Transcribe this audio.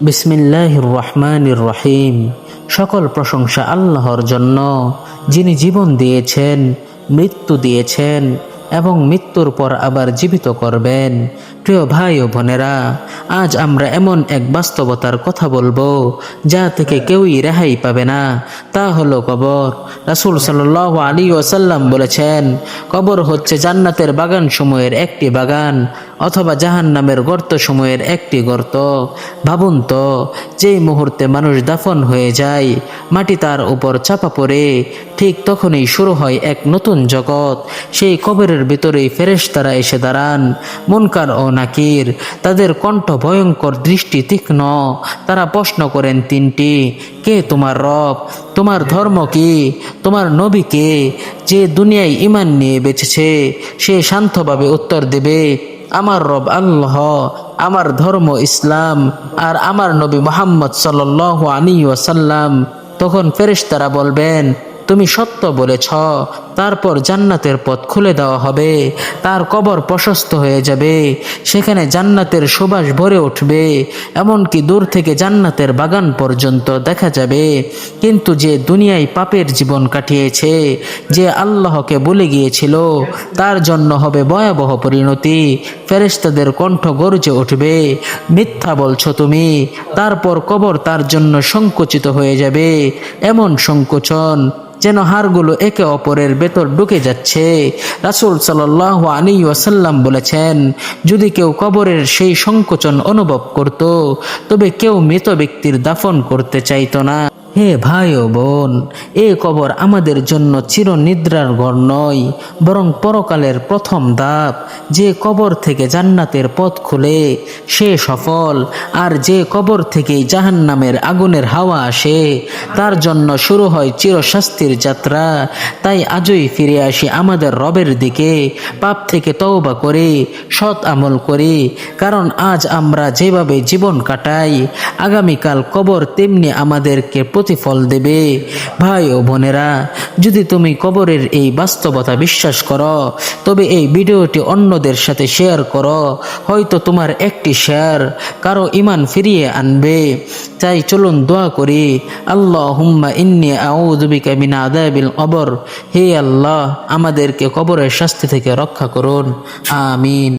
বিসমিল্লাহির রহমানির রহিম। সকল প্রশংসা আল্লাহর জন্য। যিনি জীবন দিয়েছেন মৃত্যু দিয়েছেন এবং মৃত্যুর পর আবার জীবিত করবেন। প্রিয় ভাই ও বোনেরা, আজ আমরা এমন এক বাস্তবতার কথা বলব, যা থেকে কেউই রেহাই পাবে না। তা হলো কবর। রাসুল সাল্লাহ আলী ওসাল্লাম বলেছেন, কবর হচ্ছে জান্নাতের বাগান সময়ের একটি বাগান, অথবা জাহান নামের গর্ত সময়ের একটি গর্ত। ভাবুন তো, যেই মুহূর্তে মানুষ দাফন হয়ে যায়, মাটি তার উপর চাপা পড়ে, ঠিক তখনই শুরু হয় এক নতুন জগৎ। সেই কবরের ভিতরেই ফেরেশতারা এসে দাঁড়ান। মুনকার ও নাকির, তাদের কণ্ঠ ভয়ঙ্কর, দৃষ্টি তীক্ষ্ণ। তারা প্রশ্ন করেন, তিনটি, কে তোমার রব? তোমার ধর্ম কি? তোমার নবী কে? যে দুনিয়ায় ইমান নিয়ে বেঁচেছে, সে শান্তভাবে উত্তর দেবে, আমার রব আল্লাহ, আমার ধর্ম ইসলাম, আর আমার নবী মোহাম্মদ সাল আলী ওয়াসাল্লাম। তখন ফেরেশতারা বলবেন, তুমি সত্য বলেছ তারপর জান্নাতের পথ খুলে দেওয়া হবে। তার কবর প্রশস্ত হয়ে যাবে। সেখানে জান্নাতের সুবাস ভরে উঠবে। এমনকি দূর থেকে জান্নাতের বাগান পর্যন্ত দেখা যাবে। কিন্তু যে দুনিয়ায় পাপের জীবন কাটিয়েছে, যে আল্লাহকে বলে গিয়েছিল, তার জন্য হবে ভয়াবহ পরিণতি। ফেরেস্তাদের কণ্ঠ গর্জে উঠবে। মিথ্যা বলছো তুমি। তারপর কবর তার জন্য সংকুচিত হয়ে যাবে। এমন সংকোচন যেন হাড়গুলো একে অপরের ভেতর ঢুকে যাচ্ছে। রাসুল সাল্লাহ আলী ওয়াসাল্লাম বলেছেন, যদি কেউ কবরের সেই সংকোচন অনুভব করত, তবে কেউ মৃত ব্যক্তির দাফন করতে চাইত না। হে ভাই ও বোন, এ কবর আমাদের জন্য চিরনিদ্রার ঘর নয়, বরং পরকালের প্রথম ধাপ যে কবর থেকে জান্নাতের পথ খুলে, সে সফল। আর যে কবর থেকে জাহান্নামের আগুনের হাওয়া আসে, তার জন্য শুরু হয় চিরশাস্তির যাত্রা। তাই আজই ফিরে আসি আমাদের রবের দিকে। পাপ থেকে তওবা করে, সৎ আমল করি, কারণ আজ আমরা যেভাবে জীবন কাটাই, আগামীকাল কবর তেমনি আমাদেরকে প্রতিফল দেবে। ভাই ও বোনেরা, যদি তুমি কবরের এই বাস্তবতা বিশ্বাস করো, তবে এই ভিডিওটি অন্যদের সাথে শেয়ার করো। হয়তো তোমার একটি শেয়ার কারও ইমান ফিরিয়ে আনবে। তাই চলুন দোয়া করি আল্লাহ হুম্মা ইন্নি আউযুবিকা মিন আযাবিল কবর। হে আল্লাহ, আমাদেরকে কবরের শাস্তি থেকে রক্ষা করুন। আমিন।